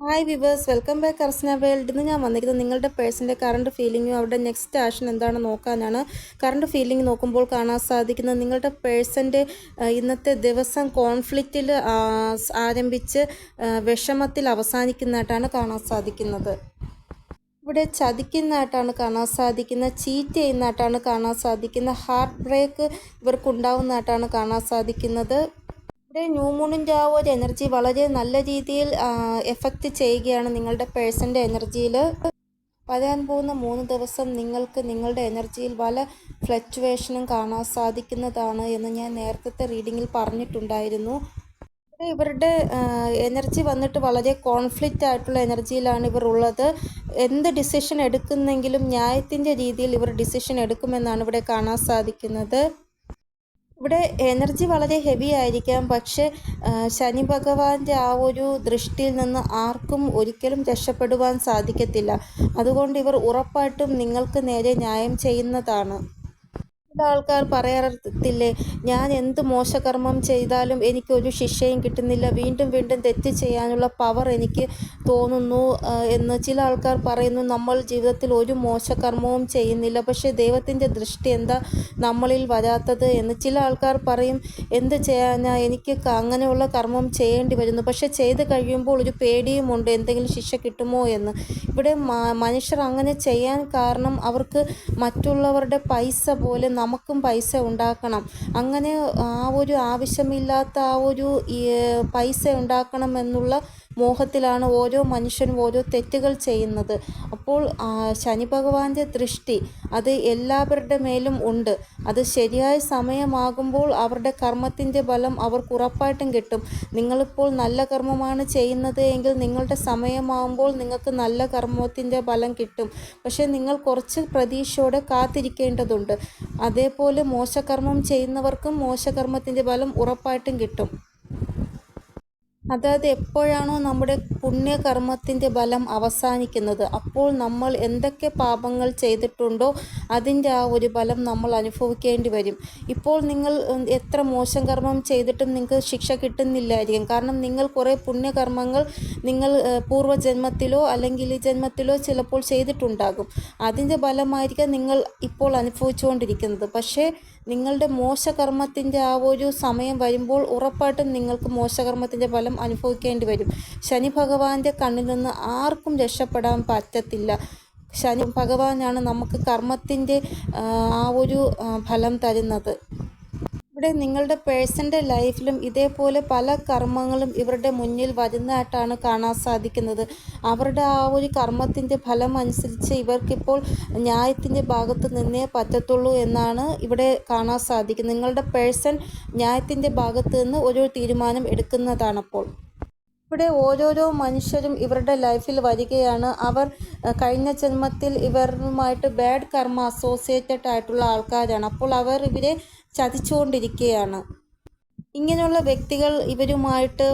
Hi viewers welcome back Arsana world ഇന്ന് ഞാൻ വന്നിരിക്കുന്നത് നിങ്ങളുടെ പേഴ്സന്റെ കറണ്ട് ഫീലിംഗും അവരുടെ നെക്സ്റ്റ് ആക്ഷൻ എന്താണെന്ന് നോക്കാനാണ്. കറണ്ട് ഫീലിംഗ് നോക്കുമ്പോൾ കാണാൻ സാധിക്കുന്നത് നിങ്ങളുടെ പേഴ്സന്റെ ഇന്നത്തെ ദിവസം കോൺഫ്ലിക്റ്റിൽ ആരംഭിച്ച് വിഷമത്തിൽ അവസാനിക്കുന്നതായിട്ടാണ് കാണാൻ സാധിക്കുന്നത്. ഇവിടെ ചതിക്കുന്നതായിട്ടാണ് കാണാൻ സാധിക്കുന്നത്. ചീറ്റ് ചെയ്യുന്നതായിട്ടാണ് കാണാൻ സാധിക്കുന്നത്. ഹാർട്ട് ബ്രേക്ക് ഇവർക്കുണ്ടാവുന്നതായിട്ടാണ് കാണാൻ സാധിക്കുന്നത്. ഇവിടെ ന്യൂ മൂണിന്റെ ആ ഒരു എനർജി വളരെ നല്ല രീതിയിൽ എഫക്റ്റ് ചെയ്യുകയാണ് നിങ്ങളുടെ പേഴ്സന്റെ എനർജിയിൽ. വരാൻ പോകുന്ന മൂന്ന് ദിവസം നിങ്ങൾക്ക് നിങ്ങളുടെ എനർജിയിൽ പല ഫ്ലക്ച്വേഷനും കാണാൻ സാധിക്കുന്നതാണ് എന്ന് ഞാൻ നേരത്തെ റീഡിങ്ങിൽ പറഞ്ഞിട്ടുണ്ടായിരുന്നു. ഇവരുടെ എനർജി വന്നിട്ട് വളരെ കോൺഫ്ലിക്റ്റ് ആയിട്ടുള്ള എനർജിയിലാണ് ഇവർ ഉള്ളത്. എന്ത് ഡിസിഷൻ എടുക്കുന്നെങ്കിലും ന്യായത്തിന്റെ രീതിയിൽ ഇവർ ഡിസിഷൻ എടുക്കുമെന്നാണ് ഇവിടെ കാണാൻ സാധിക്കുന്നത്. ഇവിടെ എനർജി വളരെ ഹെവി ആയിരിക്കാം. പക്ഷെ ശനി ഭഗവാന്റെ ആ ഒരു ദൃഷ്ടിയിൽ നിന്ന് ആർക്കും ഒരിക്കലും രക്ഷപ്പെടുവാൻ സാധിക്കത്തില്ല. അതുകൊണ്ട് ഇവർ ഉറപ്പായിട്ടും നിങ്ങൾക്ക് നേരെ ന്യായം ചെയ്യുന്നതാണ്. ആൾക്കാർ പറയാറില്ലേ ഞാൻ എന്ത് മോശകർമ്മം ചെയ്താലും എനിക്കൊരു ശിക്ഷയും കിട്ടുന്നില്ല. വീണ്ടും വീണ്ടും തെറ്റ് ചെയ്യാനുള്ള പവർ എനിക്ക് തോന്നുന്നു എന്ന് ചില ആൾക്കാർ പറയുന്നു. നമ്മൾ ജീവിതത്തിൽ ഒരു മോശകർമ്മവും ചെയ്യുന്നില്ല. പക്ഷേ ദൈവത്തിന്റെ ദൃഷ്ടി എന്താ നമ്മളിൽ വരാത്തത്? എന്ന് ചില ആൾക്കാർ പറയും. എന്ത് ചെയ്യാനാ? എനിക്ക് അങ്ങനെയുള്ള കർമ്മം ചെയ്യേണ്ടി വരുന്നു. പക്ഷേ ചെയ്ത് കഴിയുമ്പോൾ ഒരു പേടിയുമുണ്ട്. എന്തെങ്കിലും ശിക്ഷ കിട്ടുമോ? എന്ന്. ഇവിടെ മനുഷ്യർ അങ്ങനെ ചെയ്യാൻ കാരണം അവർക്ക് മറ്റുള്ളവരുടെ പൈസ പോലെ നമുക്കും പൈസ ഉണ്ടാക്കണം. അങ്ങനെ ആ ഒരു ആവശ്യമില്ലാത്ത ആ ഒരു പൈസ ഉണ്ടാക്കണം എന്നുള്ള മോഹത്തിലാണ് ഓരോ മനുഷ്യനും ഓരോ തെറ്റുകൾ ചെയ്യുന്നത്. അപ്പോൾ ശനി ഭഗവാന്റെ ദൃഷ്ടി അത് എല്ലാവരുടെ മേലും ഉണ്ട്. അത് ശരിയായ സമയമാകുമ്പോൾ അവരുടെ കർമ്മത്തിന്റെ ഫലം അവർക്ക് ഉറപ്പായിട്ടും കിട്ടും. നിങ്ങളിപ്പോൾ നല്ല കർമ്മമാണ് ചെയ്യുന്നത് എങ്കിൽ നിങ്ങളുടെ സമയമാകുമ്പോൾ നിങ്ങൾക്ക് നല്ല കർമ്മത്തിന്റെ ഫലം കിട്ടും. പക്ഷേ നിങ്ങൾ കുറച്ച് പ്രതീക്ഷയോടെ കാത്തിരിക്കേണ്ടതുണ്ട്. അതേപോലെ മോശകർമ്മം ചെയ്യുന്നവർക്കും മോശകർമ്മത്തിന്റെ ഫലം ഉറപ്പായിട്ടും കിട്ടും. അതായത് എപ്പോഴാണോ നമ്മുടെ പുണ്യകർമ്മത്തിന്റെ ബലം അവസാനിക്കുന്നത് അപ്പോൾ നമ്മൾ എന്തൊക്കെ പാപങ്ങൾ ചെയ്തിട്ടുണ്ടോ അതിന്റെ ആ ഒരു ബലം നമ്മൾ അനുഭവിക്കേണ്ടി വരും. ഇപ്പോൾ നിങ്ങൾ എത്ര മോശം കർമ്മം ചെയ്തിട്ടും നിങ്ങൾക്ക് ശിക്ഷ കിട്ടുന്നില്ലായിരിക്കും. കാരണം നിങ്ങൾ കുറേ പുണ്യകർമ്മങ്ങൾ നിങ്ങൾ പൂർവജന്മത്തിലോ അല്ലെങ്കിൽ ഈ ജന്മത്തിലോ ചിലപ്പോൾ ചെയ്തിട്ടുണ്ടാകും. അതിന്റെ ഫലമായിരിക്കാം നിങ്ങൾ ഇപ്പോൾ അനുഭവിച്ചുകൊണ്ടിരിക്കുന്നത്. പക്ഷേ നിങ്ങളുടെ മോശകർമ്മത്തിന്റെ ആ ഒരു സമയം വരുമ്പോൾ ഉറപ്പായിട്ടും നിങ്ങൾക്ക് മോശകർമ്മത്തിന്റെ ഫലം അനുഭവിക്കേണ്ടി വരും. ശനി ഭഗവാന്റെ കണ്ണിൽ നിന്ന് ആർക്കും രക്ഷപ്പെടാൻ പറ്റത്തില്ല. ശനി ഭഗവാനാണ് നമുക്ക് കർമ്മത്തിന്റെ ആ, ഒരു ഫലം തരുന്നത്. ഇവിടെ നിങ്ങളുടെ പേഴ്സന്റെ ലൈഫിലും ഇതേപോലെ പല കർമ്മങ്ങളും ഇവരുടെ മുന്നിൽ വരുന്നതായിട്ടാണ് കാണാൻ സാധിക്കുന്നത്. അവരുടെ ആ ഒരു കർമ്മത്തിന്റെ ഫലം അനുസരിച്ച് ഇവർക്കിപ്പോൾ ന്യായത്തിന്റെ ഭാഗത്ത് നിന്നേ പറ്റത്തുള്ളൂ എന്നാണ് ഇവിടെ കാണാൻ സാധിക്കുന്നത്. നിങ്ങളുടെ പേഴ്സൺ ന്യായത്തിന്റെ ഭാഗത്ത് നിന്ന് ഒരു തീരുമാനം എടുക്കുന്നതാണപ്പോൾ. ഇവിടെ ഓരോരോ മനുഷ്യരും ഇവരുടെ ലൈഫിൽ വരികയാണ്. അവർ കഴിഞ്ഞ ജന്മത്തിൽ ഇവരുമായിട്ട് ബാഡ് കർമ്മ അസോസിയേറ്റഡ് ആയിട്ടുള്ള ആൾക്കാരാണ്. അപ്പോൾ അവർ ഇവരെ ചതിച്ചുകൊണ്ടിരിക്കുകയാണ്. ഇങ്ങനെയുള്ള വ്യക്തികൾ ഇവരുമായിട്ട്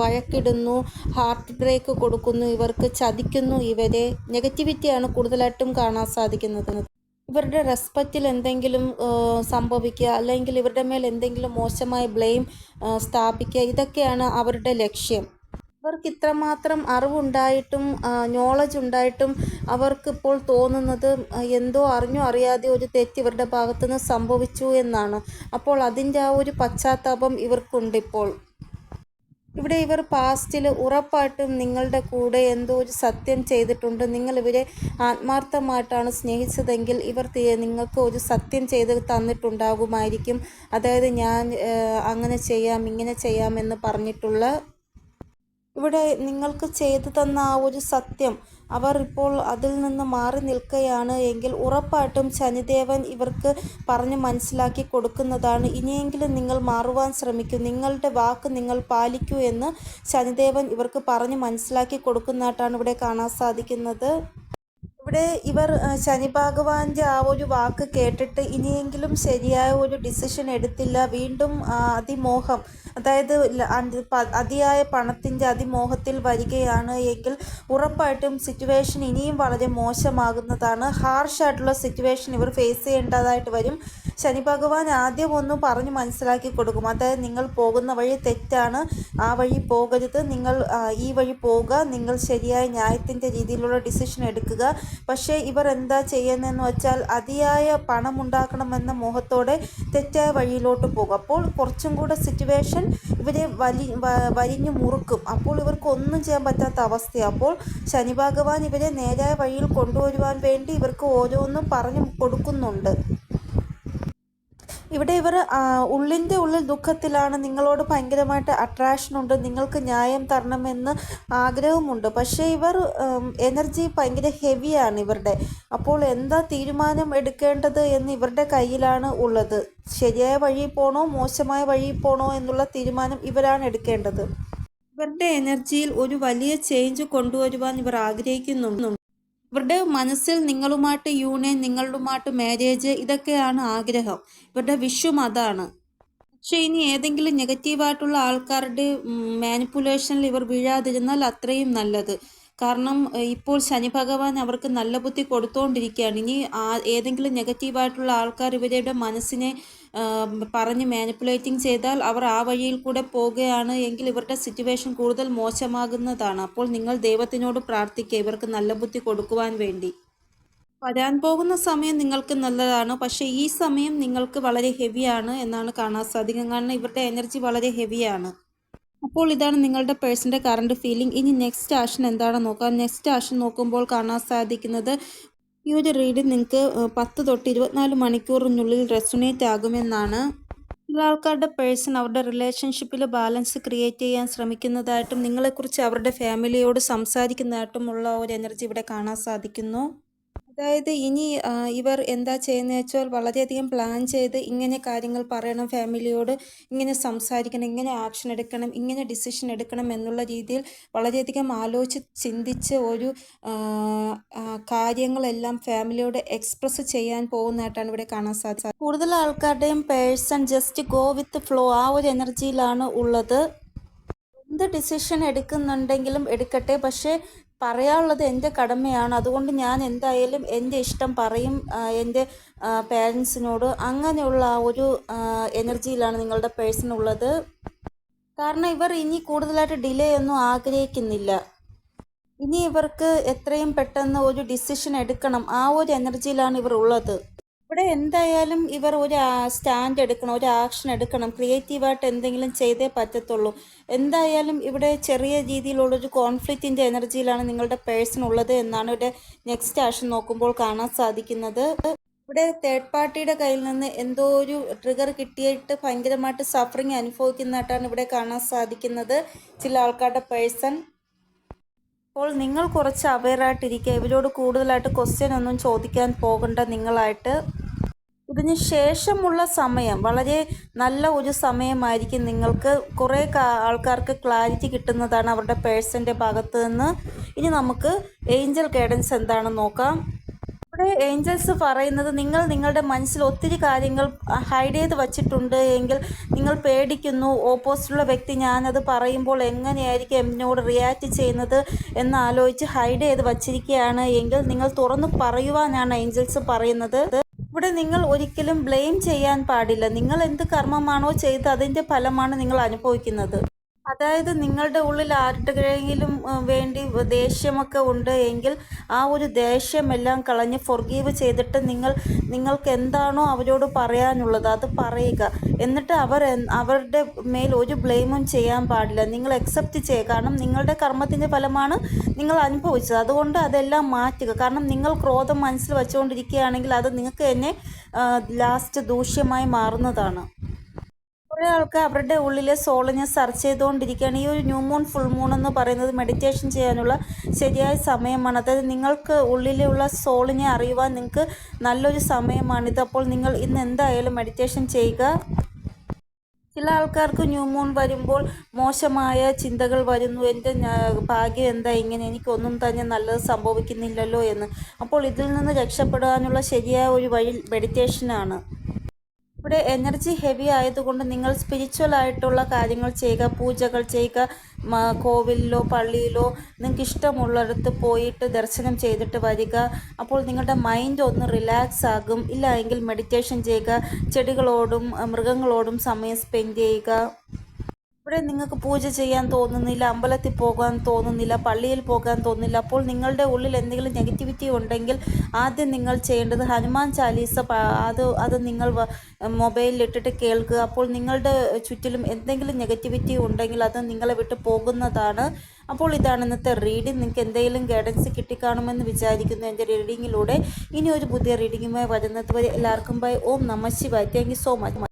വഴക്കിടുന്നു ഹാർട്ട് ബ്രേക്ക് കൊടുക്കുന്നു ഇവർക്ക് ചതിക്കുന്നു. ഇവരെ നെഗറ്റിവിറ്റിയാണ് കൂടുതലായിട്ടും കാണാൻ സാധിക്കുന്നത്. ഇവരുടെ റെസ്പെക്റ്റിൽ എന്തെങ്കിലും സംഭവിക്കുക അല്ലെങ്കിൽ ഇവരുടെ മേൽ എന്തെങ്കിലും മോശമായ ബ്ലെയിം സ്ഥാപിക്കുക ഇതൊക്കെയാണ് അവരുടെ ലക്ഷ്യം. അവർക്ക് ഇത്രമാത്രം അറിവുണ്ടായിട്ടും നോളജ് ഉണ്ടായിട്ടും അവർക്ക് ഇപ്പോൾ തോന്നുന്നത് എന്തോ അറിഞ്ഞോ അറിയാതെ ഒരു തെറ്റ് ഇവരുടെ ഭാഗത്തുനിന്ന് സംഭവിച്ചു എന്നാണ്. അപ്പോൾ അതിന്റെ ആ ഒരു പശ്ചാത്താപം ഇവർക്കുണ്ട് ഇപ്പോൾ. ഇവിടെ ഇവർ പാസ്റ്റിൽ ഉറപ്പായിട്ടും നിങ്ങളുടെ കൂടെ എന്തോ ഒരു സത്യം ചെയ്തിട്ടുണ്ട്. നിങ്ങൾ ഇവരെ ആത്മാർത്ഥമായിട്ടാണ് സ്നേഹിച്ചതെങ്കിൽ ഇവർ നിങ്ങൾക്ക് ഒരു സത്യം ചെയ്ത് തന്നിട്ടുണ്ടാകുമായിരിക്കും. അതായത് ഞാൻ അങ്ങനെ ചെയ്യാം ഇങ്ങനെ ചെയ്യാം എന്ന് പറഞ്ഞിട്ടുള്ള ഇവിടെ നിങ്ങൾക്ക് ചെയ്തു തന്ന ആ ഒരു സത്യം അവർ ഇപ്പോൾ അതിൽ നിന്ന് മാറി നിൽക്കുകയാണ് എങ്കിൽ ഉറപ്പായിട്ടും ശനിദേവൻ ഇവർക്ക് പറഞ്ഞ് മനസ്സിലാക്കി കൊടുക്കുന്നതാണ്. ഇനിയെങ്കിലും നിങ്ങൾ മാറുവാൻ ശ്രമിക്കൂ. നിങ്ങളുടെ വാക്ക് നിങ്ങൾ പാലിക്കൂ എന്ന് ശനിദേവൻ ഇവർക്ക് പറഞ്ഞ് മനസ്സിലാക്കി കൊടുക്കുന്നതായിട്ടാണ് ഇവിടെ കാണാൻ സാധിക്കുന്നത്. ഇവിടെ ഇവർ ശനി ഭഗവാന്റെ ആ ഒരു വാക്ക് കേട്ടിട്ട് ഇനിയെങ്കിലും ശരിയായ ഒരു ഡിസിഷൻ എടുത്തില്ല. വീണ്ടും അതിമോഹം അതായത് അതിയായ പണത്തിന്റെ അതിമോഹത്തിൽ വരികയാണ് എങ്കിൽ ഉറപ്പായിട്ടും സിറ്റുവേഷൻ ഇനിയും വളരെ മോശമാകുന്നതാണ്. ഹാർഷായിട്ടുള്ള സിറ്റുവേഷൻ ഇവർ ഫേസ് ചെയ്യേണ്ടതായിട്ട് വരും. ശനി ഭഗവാൻ ആദ്യം ഒന്ന് പറഞ്ഞ് മനസ്സിലാക്കി കൊടുക്കും. അതായത് നിങ്ങൾ പോകുന്ന വഴി തെറ്റാണ് ആ വഴി പോകരുത്. നിങ്ങൾ ഈ വഴി പോവുക. നിങ്ങൾ ശരിയായ ന്യായത്തിന്റെ രീതിയിലുള്ള ഡിസിഷൻ എടുക്കുക. പക്ഷേ ഇവർ എന്താ ചെയ്യുന്നതെന്ന് വെച്ചാൽ അതിയായ പണം ഉണ്ടാക്കണമെന്ന മോഹത്തോടെ തെറ്റായ വഴിയിലോട്ട് പോകും. അപ്പോൾ കുറച്ചും കൂടെ സിറ്റുവേഷൻ ഇവരെ വലി വരിഞ്ഞു മുറുക്കും. അപ്പോൾ ഇവർക്ക് ഒന്നും ചെയ്യാൻ പറ്റാത്ത അവസ്ഥയാണ് അപ്പോൾ ശനി ഭഗവാൻ ഇവരെ നേരായ വഴിയിൽ കൊണ്ടുവരുവാൻ വേണ്ടി ഇവർക്ക് ഓരോന്നും പറഞ്ഞു കൊടുക്കുന്നുണ്ട്. ഇവിടെ ഇവർ ഉള്ളിന്റെ ഉള്ളിൽ ദുഃഖത്തിലാണ് നിങ്ങളോട് ഭയങ്കരമായിട്ട് അട്രാക്ഷൻ ഉണ്ട് നിങ്ങൾക്ക് ന്യായം തരണമെന്ന് ആഗ്രഹമുണ്ട്. പക്ഷേ ഇവർ എനർജി ഭയങ്കര ഹെവിയാണ് ഇവരുടെ. അപ്പോൾ എന്താ തീരുമാനം എടുക്കേണ്ടത് എന്ന് ഇവരുടെ കയ്യിലാണ് ഉള്ളത്. ശരിയായ വഴിയിൽ പോണോ മോശമായ വഴിയിൽ പോണോ എന്നുള്ള തീരുമാനം ഇവരാണ് എടുക്കേണ്ടത്. ഇവരുടെ എനർജിയിൽ ഒരു വലിയ ചേഞ്ച് കൊണ്ടുവരുവാൻ ഇവർ ആഗ്രഹിക്കുന്നുണ്ട്. ഇവരുടെ മനസ്സിൽ നിങ്ങളുമായിട്ട് യൂണിയൻ നിങ്ങളുമായിട്ട് മാരേജ് ഇതൊക്കെയാണ് ആഗ്രഹം. ഇവരുടെ വിഷും അതാണ്. പക്ഷെ ഇനി ഏതെങ്കിലും നെഗറ്റീവായിട്ടുള്ള ആൾക്കാരുടെ മാനിപ്പുലേഷനിൽ ഇവർ വീഴാതിരുന്നാൽ അത്രയും നല്ലത്. കാരണം ഇപ്പോൾ ശനി ഭഗവാൻ അവർക്ക് നല്ല ബുദ്ധി കൊടുത്തുകൊണ്ടിരിക്കുകയാണ് ഇനി ഏതെങ്കിലും നെഗറ്റീവായിട്ടുള്ള ആൾക്കാർ ഇവരുടെ മനസ്സിനെ പറഞ്ഞ് മാനിപ്പുലേറ്റിംഗ് ചെയ്താൽ അവർ ആ വഴിയിൽ കൂടെ പോകുകയാണ് എങ്കിൽ ഇവരുടെ സിറ്റുവേഷൻ കൂടുതൽ മോശമാകുന്നതാണ്. അപ്പോൾ നിങ്ങൾ ദൈവത്തിനോട് പ്രാർത്ഥിക്കുക ഇവർക്ക് നല്ല ബുദ്ധി കൊടുക്കുവാൻ വേണ്ടി. വരാൻ പോകുന്ന സമയം നിങ്ങൾക്ക് നല്ലതാണ്. പക്ഷേ ഈ സമയം നിങ്ങൾക്ക് വളരെ ഹെവിയാണ് എന്നാണ് കാണാൻ സാധിക്കുന്നത്. കാരണം ഇവരുടെ എനർജി വളരെ ഹെവിയാണ് അപ്പോൾ ഇതാണ് നിങ്ങളുടെ പേഴ്സന്റെ കറണ്ട് ഫീലിംഗ് ഇനി നെക്സ്റ്റ് ആഷൻ എന്താണെന്ന് നോക്കാം. നെക്സ്റ്റ് ആഷൻ നോക്കുമ്പോൾ കാണാൻ സാധിക്കുന്നത് ഈ ഒരു റീഡ് നിങ്ങൾക്ക് പത്ത് തൊട്ട് ഇരുപത്തിനാല് മണിക്കൂറിനുള്ളിൽ റെസുനേറ്റ് ആകുമെന്നാണ്. ചില ആൾക്കാരുടെ പേഴ്സൺ അവരുടെ റിലേഷൻഷിപ്പിൽ ബാലൻസ് ക്രിയേറ്റ് ചെയ്യാൻ ശ്രമിക്കുന്നതായിട്ടും നിങ്ങളെക്കുറിച്ച് അവരുടെ ഫാമിലിയോട് സംസാരിക്കുന്നതായിട്ടുമുള്ള ഒരു എനർജി ഇവിടെ കാണാൻ സാധിക്കുന്നു. അതായത് ഇനി ഇവർ എന്താ ചെയ്യുന്നത് വെച്ചാൽ വളരെയധികം പ്ലാൻ ചെയ്ത് ഇങ്ങനെ കാര്യങ്ങൾ പറയണം ഫാമിലിയോട് ഇങ്ങനെ സംസാരിക്കണം ഇങ്ങനെ ആക്ഷൻ എടുക്കണം ഇങ്ങനെ ഡിസിഷൻ എടുക്കണം എന്നുള്ള രീതിയിൽ വളരെയധികം ആലോചിച്ച് ചിന്തിച്ച് ഒരു കാര്യങ്ങളെല്ലാം ഫാമിലിയോട് എക്സ്പ്രസ് ചെയ്യാൻ പോകുന്നതായിട്ടാണ് ഇവിടെ കാണാൻ സാധിച്ചത്. കൂടുതൽ ആൾക്കാരുടെയും person just go with flow ആ ഒരു എനർജിയിലാണ് ഉള്ളത്. എന്ത് ഡിസിഷൻ എടുക്കുന്നുണ്ടെങ്കിലും എടുക്കട്ടെ. പക്ഷേ പറയാനുള്ളത് എന്റെ കടമയാണ്. അതുകൊണ്ട് ഞാൻ എന്തായാലും എന്റെ ഇഷ്ടം പറയും എന്റെ പേരൻസിനോട് അങ്ങനെയുള്ള ആ ഒരു എനർജിയിലാണ് നിങ്ങളുടെ പേഴ്സൺ ഉള്ളത് കാരണം ഇവർ ഇനി കൂടുതലായിട്ട് ഡിലേ ഒന്നും ആഗ്രഹിക്കുന്നില്ല. ഇനി ഇവർക്ക് എത്രയും പെട്ടെന്ന് ഒരു ഡിസിഷൻ എടുക്കണം. ആ ഒരു എനർജിയിലാണ് ഇവർ ഉള്ളത്. ഇവിടെ എന്തായാലും ഇവർ ഒരു സ്റ്റാൻഡ് എടുക്കണം ഒരു ആക്ഷൻ എടുക്കണം. ക്രിയേറ്റീവായിട്ട് എന്തെങ്കിലും ചെയ്തേ പറ്റത്തുള്ളൂ. എന്തായാലും ഇവിടെ ചെറിയ രീതിയിലുള്ളൊരു കോൺഫ്ലിക്റ്റിന്റെ എനർജിയിലാണ് നിങ്ങളുടെ പേഴ്സൺ ഉള്ളത് എന്നാണ് ഇവിടെ നെക്സ്റ്റ് ആക്ഷൻ നോക്കുമ്പോൾ കാണാൻ സാധിക്കുന്നത്. ഇവിടെ തേർഡ് പാർട്ടിയുടെ കയ്യിൽ നിന്ന് എന്തോ ഒരു ട്രിഗർ കിട്ടിയിട്ട് ഭയങ്കരമായിട്ട് സഫറിങ് അനുഭവിക്കുന്നതായിട്ടാണ് ഇവിടെ കാണാൻ സാധിക്കുന്നത്. ചില ആൾക്കാരുടെ പേഴ്സൺ അപ്പോൾ നിങ്ങൾ കുറച്ച് അവയറായിട്ടിരിക്കുക ഇവരോട് കൂടുതലായിട്ട് ക്വസ്റ്റ്യൻ ഒന്നും ചോദിക്കാൻ പോകണ്ട നിങ്ങളായിട്ട്. ഇതിന് ശേഷമുള്ള സമയം വളരെ നല്ല ഒരു സമയമായിരിക്കും നിങ്ങൾക്ക് കുറേ ആൾക്കാർക്ക് ക്ലാരിറ്റി കിട്ടുന്നതാണ് അവരുടെ പേഴ്സന്റെ ഭാഗത്ത് നിന്ന് ഇനി നമുക്ക് ഏഞ്ചൽ ഗൈഡൻസ് എന്താണെന്ന് നോക്കാം. ഇവിടെ ഏഞ്ചൽസ് പറയുന്നത് നിങ്ങൾ നിങ്ങളുടെ മനസ്സിൽ ഒത്തിരി കാര്യങ്ങൾ ഹൈഡ് ചെയ്ത് വച്ചിട്ടുണ്ട് എങ്കിൽ നിങ്ങൾ പേടിക്കുന്നു. ഓപ്പോസിറ്റുള്ള വ്യക്തി ഞാനത് പറയുമ്പോൾ എങ്ങനെയായിരിക്കും എന്നോട് റിയാക്ട് ചെയ്യുന്നത് എന്ന് ആലോചിച്ച് ഹൈഡ് ചെയ്ത് വച്ചിരിക്കുകയാണ് എങ്കിൽ നിങ്ങൾ തുറന്നു പറയുവാനാണ് ഏഞ്ചൽസ് പറയുന്നത്. ഇവിടെ നിങ്ങൾ ഒരിക്കലും ബ്ലെയിം ചെയ്യാൻ പാടില്ല. നിങ്ങൾ എന്ത് കർമ്മമാണോ ചെയ്ത് അതിന്റെ ഫലമാണ് നിങ്ങൾ അനുഭവിക്കുന്നത്. അതായത് നിങ്ങളുടെ ഉള്ളിൽ ആരുടെയെങ്കിലും വേണ്ടി ദേഷ്യമൊക്കെ ഉണ്ട് എങ്കിൽ ആ ഒരു ദേഷ്യമെല്ലാം കളഞ്ഞ് ഫൊർഗീവ് ചെയ്തിട്ട് നിങ്ങൾ നിങ്ങൾക്ക് എന്താണോ അവരോട് പറയാനുള്ളത് അത് പറയുക. എന്നിട്ട് അവർ അവരുടെ മേൽ ഒരു ബ്ലെയിമും ചെയ്യാൻ പാടില്ല. നിങ്ങൾ അക്സെപ്റ്റ് ചെയ്യുക കാരണം നിങ്ങളുടെ കർമ്മത്തിന്റെ ഫലമാണ് നിങ്ങൾ അനുഭവിച്ചത്. അതുകൊണ്ട് അതെല്ലാം മാറ്റുക. കാരണം നിങ്ങൾ ക്രോധം മനസ്സിൽ വെച്ചുകൊണ്ടിരിക്കുകയാണെങ്കിൽ അത് നിങ്ങൾക്ക് തന്നെ ലാസ്റ്റ് ദൂഷ്യമായി മാറുന്നതാണ്. കുറേ ആൾക്ക് അവരുടെ ഉള്ളിലെ സോളിനെ സെർച്ച് ചെയ്തുകൊണ്ടിരിക്കുകയാണ്. ഈ ഒരു ന്യൂ മൂൺ ഫുൾ മൂൺ എന്ന് പറയുന്നത് മെഡിറ്റേഷൻ ചെയ്യാനുള്ള ശരിയായ സമയമാണ്. അതായത് നിങ്ങൾക്ക് ഉള്ളിലുള്ള സോളിനെ അറിയുവാൻ നിങ്ങൾക്ക് നല്ലൊരു സമയമാണിത് അപ്പോൾ നിങ്ങൾ ഇന്ന് എന്തായാലും മെഡിറ്റേഷൻ ചെയ്യുക. ചില ആൾക്കാർക്ക് ന്യൂ മൂൺ വരുമ്പോൾ മോശമായ ചിന്തകൾ വരുന്നു. എന്റെ ഭാഗ്യം എന്താ? ഇങ്ങനെ എനിക്കൊന്നും തന്നെ നല്ലത് സംഭവിക്കുന്നില്ലല്ലോ എന്ന്. അപ്പോൾ ഇതിൽ നിന്ന് രക്ഷപ്പെടാനുള്ള ശരിയായ ഒരു വഴി മെഡിറ്റേഷനാണ് ഇവിടെ എനർജി ഹെവി ആയതുകൊണ്ട് നിങ്ങൾ സ്പിരിച്വൽ ആയിട്ടുള്ള കാര്യങ്ങൾ ചെയ്യുക പൂജകൾ ചെയ്യുക കോവിലിലോ പള്ളിയിലോ നിങ്ങൾക്ക് ഇഷ്ടമുള്ളിടത്ത് പോയിട്ട് ദർശനം ചെയ്തിട്ട് വരിക. അപ്പോൾ നിങ്ങളുടെ മൈൻഡ് ഒന്ന് റിലാക്സ് ആകും. ഇല്ല എങ്കിൽ മെഡിറ്റേഷൻ ചെയ്യുക ചെടികളോടും മൃഗങ്ങളോടും സമയം സ്പെൻഡ് ചെയ്യുക. ഇവിടെ നിങ്ങൾക്ക് പൂജ ചെയ്യാൻ തോന്നുന്നില്ല അമ്പലത്തിൽ പോകാൻ തോന്നുന്നില്ല പള്ളിയിൽ പോകാൻ തോന്നുന്നില്ല അപ്പോൾ നിങ്ങളുടെ ഉള്ളിൽ എന്തെങ്കിലും നെഗറ്റിവിറ്റി ഉണ്ടെങ്കിൽ ആദ്യം നിങ്ങൾ ചെയ്യേണ്ടത് ഹനുമാൻ ചാലീസ അത് അത് നിങ്ങൾ മൊബൈലിൽ ഇട്ടിട്ട് കേൾക്കുക. അപ്പോൾ നിങ്ങളുടെ ചുറ്റിലും എന്തെങ്കിലും നെഗറ്റിവിറ്റി ഉണ്ടെങ്കിൽ അത് നിങ്ങളെ വിട്ട് പോകുന്നതാണ്. അപ്പോൾ ഇതാണ് ഇന്നത്തെ റീഡിംഗ്. നിങ്ങൾക്ക് എന്തെങ്കിലും ഗൈഡൻസ് കിട്ടിക്കാണുമെന്ന് വിചാരിക്കുന്നു എന്റെ റീഡിങ്ങിലൂടെ ഇനി ഒരു പുതിയ റീഡിങ്ങുമായി വരുന്നത് വരെ എല്ലാവർക്കും ബൈ ഓം നമ Shivay. Thank you so much